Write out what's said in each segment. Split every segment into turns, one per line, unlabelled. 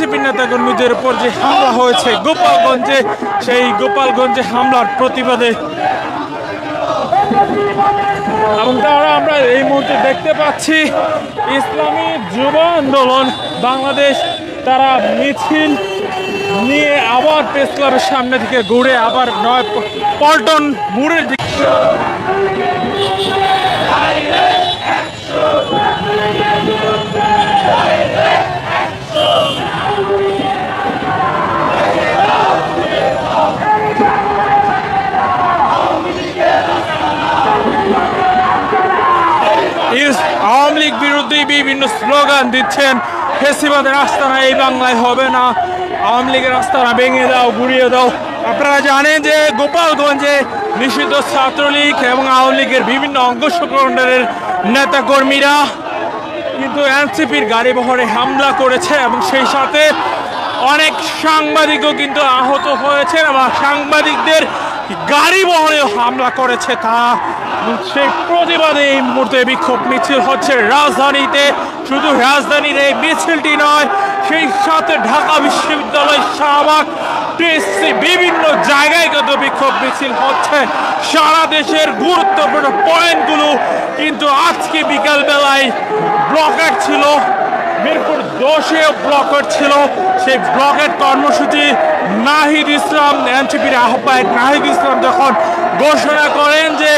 NCP নেতাকর্মীদের উপর যে হামলা হয়েছে গোপালগঞ্জে, সেই গোপালগঞ্জে হামলার প্রতিবাদে। এবং তারা আমরা এই মুহূর্তে দেখতে পাচ্ছি, ইসলামী যুব আন্দোলন, বাংলাদেশ তারা মিছিল নিয়ে আবার প্রেস ক্লাবের সামনে থেকে ঘুরে আবার নয়, পল্টন মোড়ের দিকে বিভিন্ন স্লোগান দিচ্ছেন। ফেসিবাদের আস্তানা এই বাংলায় হবে না। আওয়ামী লীগের আস্তানা ভেঙে দাও, গুড়িয়ে দাও। আপনারা জানেন যে গোপালগঞ্জে নিষিদ্ধ ছাত্রলীগ এবং আওয়ামী লীগের বিভিন্ন অঙ্গ সংগঠনের নেতাকর্মীরা কিন্তু এনসিপির গাড়ি বহরে হামলা করেছে এবং সেই সাথে অনেক সাংবাদিকও কিন্তু আহত হয়েছে এবং সাংবাদিকদের গাড়ি বহরেও হামলা করেছে তা। সেই প্রতিবাদে এই মুহূর্তে বিক্ষোভ মিছিল হচ্ছে রাজধানীতে। শুধু রাজধানীর এই মিছিলটি নয়, সেই সাথে ঢাকা বিশ্ববিদ্যালয়, শাহবাগ বিভিন্ন জায়গায় কিন্তু বিক্ষোভ মিছিল হচ্ছে। সারা দেশের গুরুত্বপূর্ণ পয়েন্টগুলো কিন্তু আজকে বিকাল বেলায় ব্লকেট ছিল। মিরপুর দশে ব্লকেট ছিল। সেই ব্লকেট কর্মসূচি নাহিদ ইসলাম, এনসিপির আহ্বায়ক নাহিদ ইসলাম যখন ঘোষণা করেন যে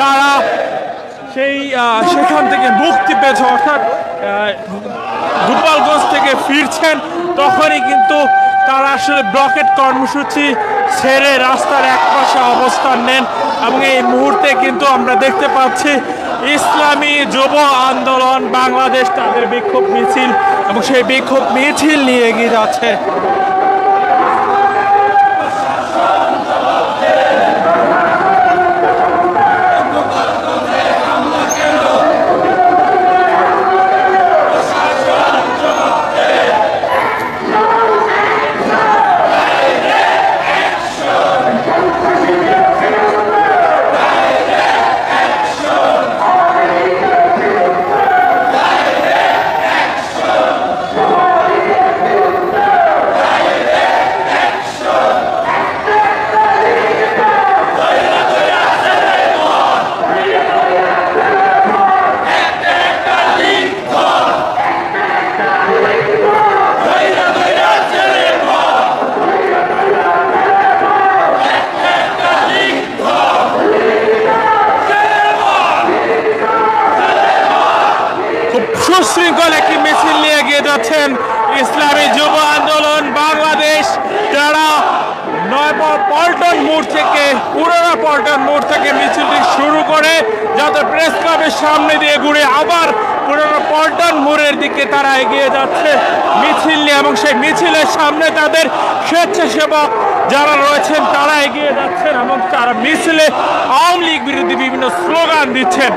তারা সেই সেখান থেকে মুক্তি পেয়েছে, অর্থাৎ গোপালগঞ্জ থেকে ফিরছেন, তখনই কিন্তু তারা আসলে ব্লকেট কর্মসূচি ছেড়ে রাস্তার এক পাশে অবস্থান নেন এবং এই মুহূর্তে কিন্তু আমরা দেখতে পাচ্ছি ইসলামী যুব আন্দোলন বাংলাদেশ তাদের বিক্ষোভ মিছিল এবং সেই বিক্ষোভ মিছিল নিয়ে এগিয়ে যাচ্ছে। সুশৃঙ্খল একটি মিছিল নিয়ে এগিয়ে যাচ্ছেন ইসলামী যুব আন্দোলন বাংলাদেশ। যারা পল্টন মোড় থেকে, পুরোনো পল্টন মোড় থেকে মিছিলটি শুরু করে, যাতে প্রেস ক্লাবের সামনে দিয়ে ঘুরে আবার পুরোনো পল্টন মোড়ের দিকে তারা এগিয়ে যাচ্ছে। মিছিল নিয়ে এবং সেই মিছিলের সামনে তাদের স্বেচ্ছাসেবক যারা রয়েছেন, তারা এগিয়ে যাচ্ছেন এবং তারা মিছিলে আওয়ামী লীগ বিরোধী বিভিন্ন স্লোগান দিচ্ছেন।